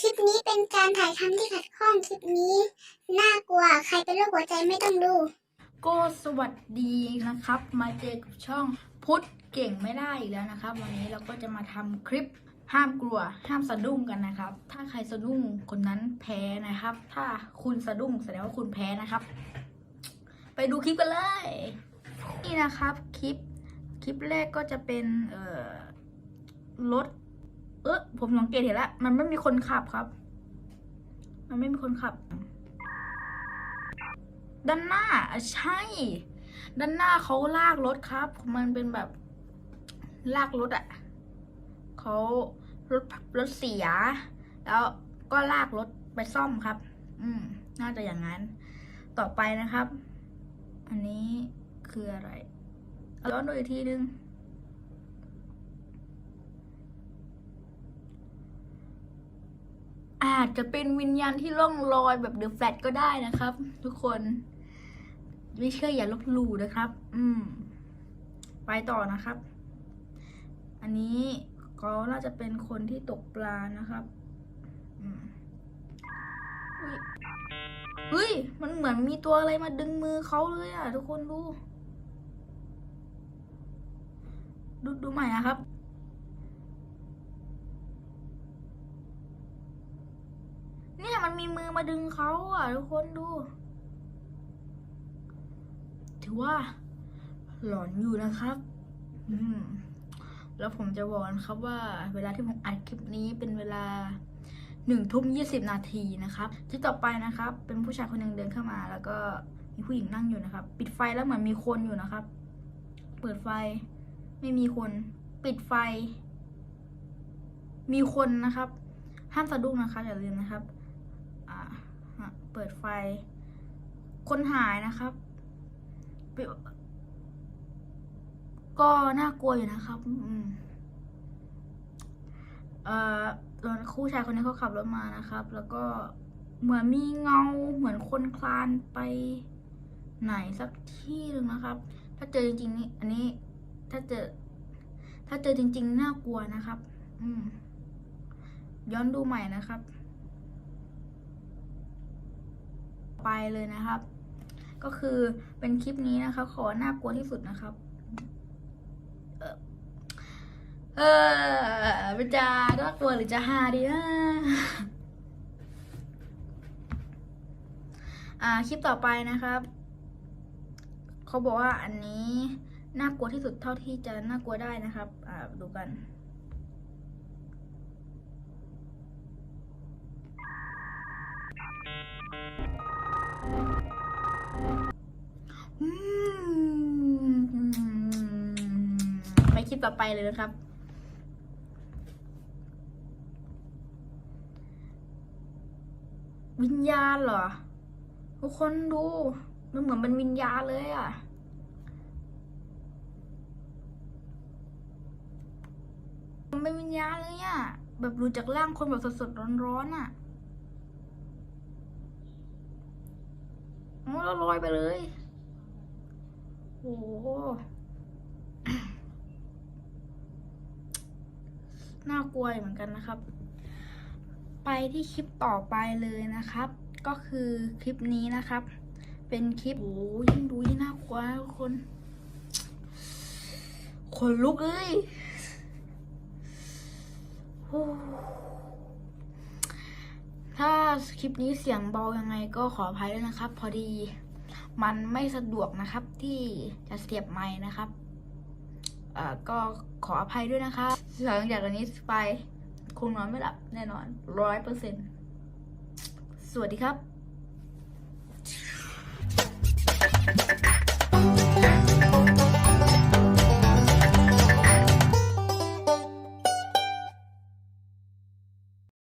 คลิปนี้เป็นการถ่ายทำที่ขัดข้องคลิปนี้น่ากลัวใครเป็นโรคหัวใจไม่ต้องดู ก็สวัสดีนะครับ มาเจอกับช่องพุทธเก่งไม่ได้อีกแล้วนะครับ วันนี้เราก็จะมาทำคลิปห้ามกลัว ห้ามสะดุ้งกันนะครับ ถ้าใครสะดุ้งคนนั้นแพ้นะครับ ถ้าคุณสะดุ้งแสดงว่าคุณแพ้นะครับ ไปดูคลิปกันเลย นี่นะครับคลิปคลิปแรกก็จะเป็นเอ่อรถ เออผมสังเกตเห็นแล้วมันไม่มีคนขับครับ มันไม่มีคนขับ ด้านหน้าใช่ ด้านหน้าเขาลากรถครับ มันเป็นแบบลากรถอะ่ะเขารถรถเสีย แล้วก็ลากรถไปซ่อมครับ อืม น่าจะอย่างนั้น ต่อไปนะครับ อันนี้คืออะไรเอาย้อนดูอีกทีนึง อาจจะเป็นวิญญาณที่ล่องลอยแบบเดอะแฟลตก็ได้นะครับ ทุกคนไม่เชื่ออย่าลบหลู่นะครับ อืม ไปต่อนะครับ อันนี้ก็น่าจะเป็นคนที่ตกปลานะครับ อืมเฮ้ย มันเหมือนมีตัวอะไรมาดึงมือเขาเลยอะ ทุกคนดู ดูดูใหม่นะครับ เนี่ยมันมีมือมาดึงเขาอะทุกคนดู ถือว่า หลอนอยู่นะครับ อืม แล้วผมจะบอกนะครับว่า เวลาที่ผมอัดคลิปนี้เป็นเวลาหนึ่งทุ่มยี่สิบนาทีนะครับ ที่ต่อไปนะครับ เป็นผู้ชายคนหนึ่งเดินเข้ามา แล้วก็มีผู้หญิงนั่งอยู่นะครับ ปิดไฟแล้วเหมือนมีคนอยู่นะครับ เปิดไฟ ไม่มีคน ปิดไฟ มีคนนะครับ ห้ามสะดุ้งนะครับอย่าลืมนะครับ เปิดไฟ คนหายนะครับก็น่ากลัวอยู่นะครับ อืม เอ่อรถคู่ชายคนนี้เขาขับรถมานะครับ แล้วก็เหมือนมีเงา เหมือนคนคลานไปไหนสักที่หนึ่งนะครับ ถ้าเจอจริงๆนี่ อันนี้ ถ้าเจอ ถ้าเจอจริง ๆ น่ากลัวนะครับ อืม ย้อนดูใหม่นะครับ ไปเลยนะครับ ก็คือเป็นคลิปนี้นะคะขอหน่ากลัวที่สุดนะครับ เออเป็นจะน่ากลัวหรือจะฮาดีนะอ่าคลิปต่อไปนะครับเขาบอกว่าอันนี้น่ากลัวที่สุดเท่าที่จะน่ากลัวได้นะครับ อ่าดูกัน ไปคลิปต่อไปเลยนะครับ วิญญาณเหรอ ทุกคนดู มันเหมือนเป็นวิญญาณเลยอะมันเป็นวิญญาณเลยอะ แบบรู้จากร่างคนแบบสดๆร้อนๆอะ โอ้แล้วลอยไปเลย โอ้น่ากลัวเหมือนกันนะครับ ไปที่คลิปต่อไปเลยนะครับ ก็คือคลิปนี้นะครับ เป็นคลิปโอ้ยิ่งดูยิ่งน่ากลัวทุกคนขนลุกเลยโอ้ ถ้าคลิปนี้เสียงเบายังไงก็ขออภัยด้วยนะครับ พอดีมันไม่สะดวกนะครับที่จะเสียบไม้นะครับเอ่อก็ขออภัยด้วยนะคะหลังจากนี้ไปคงนอนไม่หลับแน่นอนร้อยเปอร์เซ็นต์สวัสดีครับ